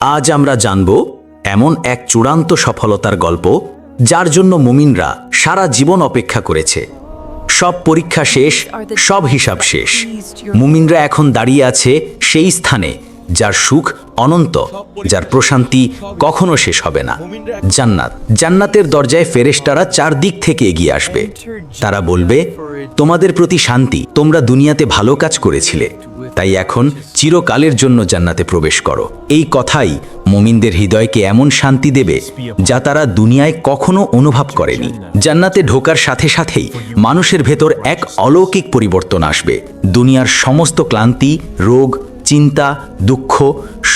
আজ আমরা জানব এমন এক চূড়ান্ত সফলতার গল্প, যার জন্য মুমিনরা সারা জীবন অপেক্ষা করেছে। সব পরীক্ষা শেষ, সব হিসাব শেষ। মুমিনরা এখন দাঁড়িয়ে আছে সেই স্থানে, যার সুখ অনন্ত, যার প্রশান্তি কখনো শেষ হবে না। জান্নাত। জান্নাতের দরজায় ফেরেশতারা চারদিক থেকে এগিয়ে আসবে। তারা বলবে, তোমাদের প্রতি শান্তি, তোমরা দুনিয়াতে ভালো কাজ করেছিলে। তাই এখন চিরকালের জন্য জান্নাতে প্রবেশ করো। এই কথাই মুমিনদের হৃদয়কে এমন শান্তি দেবে যা তারা দুনিয়ায় কখনো অনুভব করেনি। জান্নাতে ঢোকার সাথে সাথেই মানুষের ভেতর এক অলৌকিক পরিবর্তন আসবে। দুনিয়ার সমস্ত ক্লান্তি, রোগ, চিন্তা, দুঃখ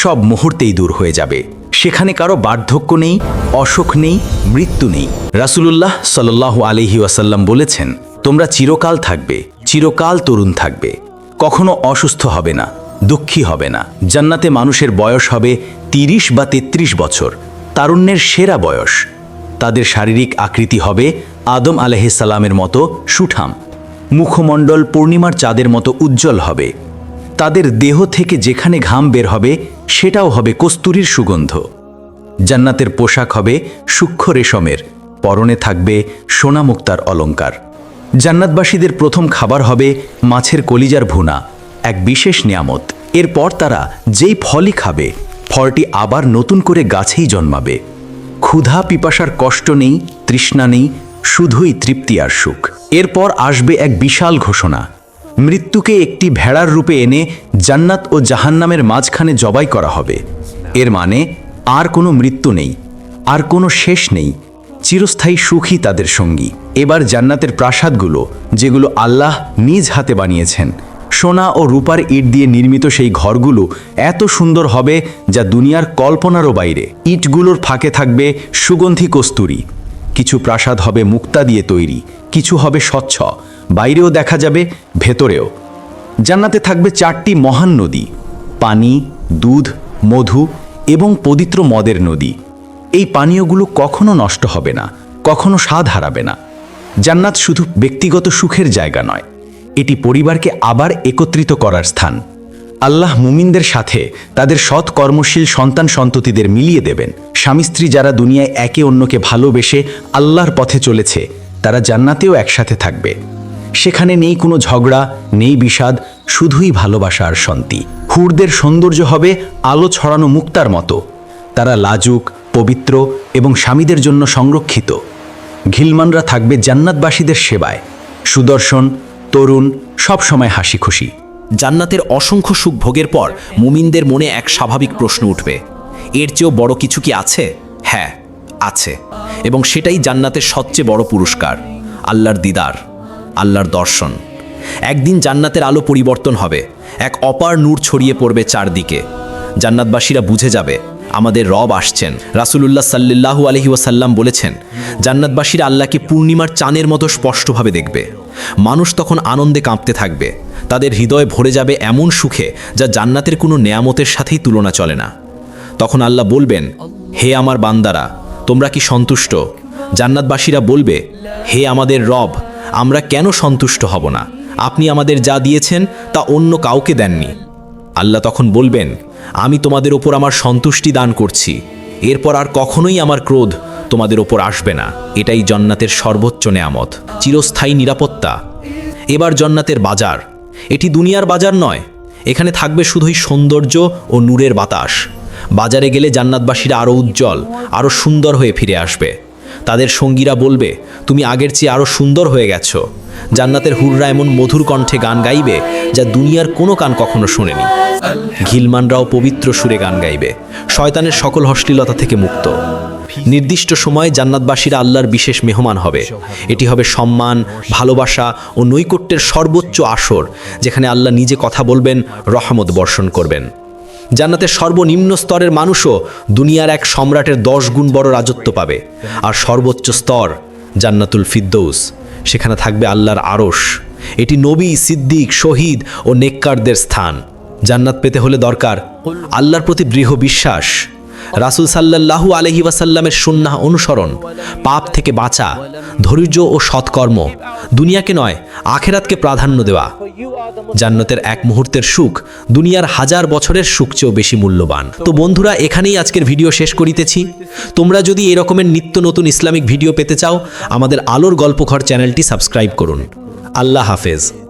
সব মুহূর্তেই দূর হয়ে যাবে। সেখানে কারও বার্ধক্য নেই, অসুখ নেই, মৃত্যু নেই। রাসূলুল্লাহ সাল্লাল্লাহু আলাইহি ওয়াসাল্লাম বলেছেন, তোমরা চিরকাল থাকবে, চিরকাল তরুণ থাকবে। কখনো অসুস্থ হবে না, দুঃখী হবে না। জান্নাতে মানুষের বয়স হবে তিরিশ বা তেত্রিশ বছর। তারুণ্যের সেরা বয়স। তাদের শারীরিক আকৃতি হবে আদম সালামের মতো সুঠাম। মুখমণ্ডল পূর্ণিমার চাঁদের মতো উজ্জ্বল হবে। তাদের দেহ থেকে যেখানে ঘাম বের হবে, সেটাও হবে কস্তুরীর সুগন্ধ। জান্নাতের পোশাক হবে সূক্ষ্ম রেশমের। পরনে থাকবে সোনামুক্তার অলঙ্কার জান্নাতবাসীদের প্রথম খাবার হবে মাছের কলিজার ভুনা, এক বিশেষ নিয়ামত। এরপর তারা যেই ফলই খাবে, ফলটি আবার নতুন করে গাছেই জন্মাবে। ক্ষুধা পিপাসার কষ্ট নেই, তৃষ্ণা নেই, শুধুই তৃপ্তি আর সুখ। এরপর আসবে এক বিশাল ঘোষণা। মৃত্যুকে একটি ভেড়ার রূপে এনে জান্নাত ও জাহান্নামের মাঝখানে জবাই করা হবে। এর মানে আর কোনো মৃত্যু নেই, আর কোনো শেষ নেই চিরস্থায়ী সুখী তাদের সঙ্গী। এবার জান্নাতের প্রাসাদগুলো, যেগুলো আল্লাহ নিজ হাতে বানিয়েছেন, সোনা ও রূপার ইট দিয়ে নির্মিত সেই ঘরগুলো এত সুন্দর হবে যা দুনিয়ার কল্পনারও বাইরে। ইটগুলোর ফাঁকে থাকবে সুগন্ধি কস্তুরী। কিছু প্রাসাদ হবে মুক্তা দিয়ে তৈরি, কিছু হবে স্বচ্ছ, বাইরেও দেখা যাবে, ভেতরেও। জান্নাতে থাকবে চারটি মহান নদী, পানি, দুধ, মধু এবং পবিত্র মদের নদী। এই পানীয়গুলো কখনো নষ্ট হবে না, কখনো স্বাদ হারাবে না। জান্নাত শুধু ব্যক্তিগত সুখের জায়গা নয়, এটি পরিবারকে আবার একত্রিত করার স্থান। আল্লাহ মুমিনদের সাথে তাদের সৎ কর্মশীল সন্তান সন্ততিদের মিলিয়ে দেবেন। স্বামী স্ত্রী যারা দুনিয়ায় একে অন্যকে ভালোবেসে আল্লাহর পথে চলেছে, তারা জান্নাতেও একসাথে থাকবে। সেখানে নেই কোনো ঝগড়া, নেই বিষাদ, শুধুই ভালোবাসা আর শান্তি। হুরদের সৌন্দর্য হবে আলো ছড়ানো মুক্তার মতো। তারা লাজুক পবিত্র এবং স্বামীদের জন্য সংরক্ষিত। ঘিলমানরা থাকবে জান্নাতবাসীদের সেবায়। সুদর্শন, তরুণ, সব সময় হাসি খুশি জান্নাতের অসংখ্য সুখ ভোগের পর মুমিনদের মনে এক স্বাভাবিক প্রশ্ন উঠবে। এর চেয়েও বড় কিছু কি আছে? হ্যাঁ আছে। এবং সেটাই জান্নাতের সবচেয়ে বড় পুরস্কার। আল্লাহর দিদার, আল্লাহর দর্শন। একদিন জান্নাতের আলো পরিবর্তন হবে। এক অপার নূর ছড়িয়ে পড়বে চারদিকে। জান্নাতবাসীরা বুঝে যাবে আমাদের রব আসছেন। রাসূলুল্লাহ সাল্লাল্লাহু আলহি ওয়াসাল্লাম বলেছেন, জান্নাতবাসীর আল্লাহকে পূর্ণিমার চানের মতো স্পষ্টভাবে দেখবে। মানুষ তখন আনন্দে কাঁপতে থাকবে। তাদের হৃদয় ভরে যাবে এমন সুখে যা জান্নাতের কোনো নেয়ামতের সাথেই তুলনা চলে না। তখন আল্লাহ বলবেন, হে আমার বান্দারা, তোমরা কি সন্তুষ্ট? জান্নাতবাসীরা বলবে, হে আমাদের রব, আমরা কেন সন্তুষ্ট হব না? আপনি আমাদের যা দিয়েছেন তা অন্য কাউকে দেননি। আল্লাহ তখন বলবেন আমি তোমাদের ওপর আমার সন্তুষ্টি দান করছি। এরপর আর কখনোই আমার ক্রোধ তোমাদের ওপর আসবে না। এটাই জন্নাতের সর্বোচ্চ নেয়ামত, চিরস্থায়ী নিরাপত্তা। এবার জন্নাতের বাজার। এটি দুনিয়ার বাজার নয়। এখানে থাকবে শুধুই সৌন্দর্য ও নূরের বাতাস। বাজারে গেলে জান্নাতবাসীরা আরও উজ্জ্বল আরও সুন্দর হয়ে ফিরে আসবে। তাদের সঙ্গীরা বলবে, তুমি আগের চেয়ে আরও সুন্দর হয়ে গেছো। জান্নাতের হুররা এমন মধুর কণ্ঠে গান গাইবে যা দুনিয়ার কোনো কান কখনো শোনেনি। ঘিলমানরাও পবিত্র সুরে গান গাইবে। শয়তানের সকল অশ্লীলতা থেকে মুক্ত। নির্দিষ্ট সময়ে জান্নাতবাসীরা আল্লাহর বিশেষ মেহমান হবে। এটি হবে সম্মান, ভালোবাসা ও নৈকট্যের সর্বোচ্চ আসর, যেখানে আল্লাহ নিজে কথা বলবেন, রহমত বর্ষণ করবেন। জান্নাতের সর্বনিম্ন স্তরের মানুষও দুনিয়ার এক সম্রাটের দশ গুণ বড় রাজত্ব পাবে। আর সর্বোচ্চ স্তর জান্নাতুল ফিদ্দৌস সেখানে থাকবে আল্লাহর আরশ। এটি নবী, সিদ্দিক, শহীদ ও নেককারদের স্থান। জান্নাত পেতে হলে দরকার আল্লাহর প্রতি দৃঢ় বিশ্বাস। রাসুল সাল্লাল্লাহু আলহি ওয়াসাল্লামের অনুসরণ, পাপ থেকে বাঁচা, ধৈর্য ও সৎকর্ম। দুনিয়াকে নয় আখেরাতকে প্রাধান্য দেওয়া। জান্নাতের এক মুহূর্তের সুখ, দুনিয়ার হাজার বছরের সুখ চেয়েও বেশি মূল্যবান। তো বন্ধুরা, এখানেই আজকের ভিডিও শেষ করিতেছি। তোমরা যদি এরকমের নিত্য নতুন ইসলামিক ভিডিও পেতে চাও, আমাদের আলোর গল্পঘর চ্যানেলটি সাবস্ক্রাইব করুন। আল্লাহ হাফেজ।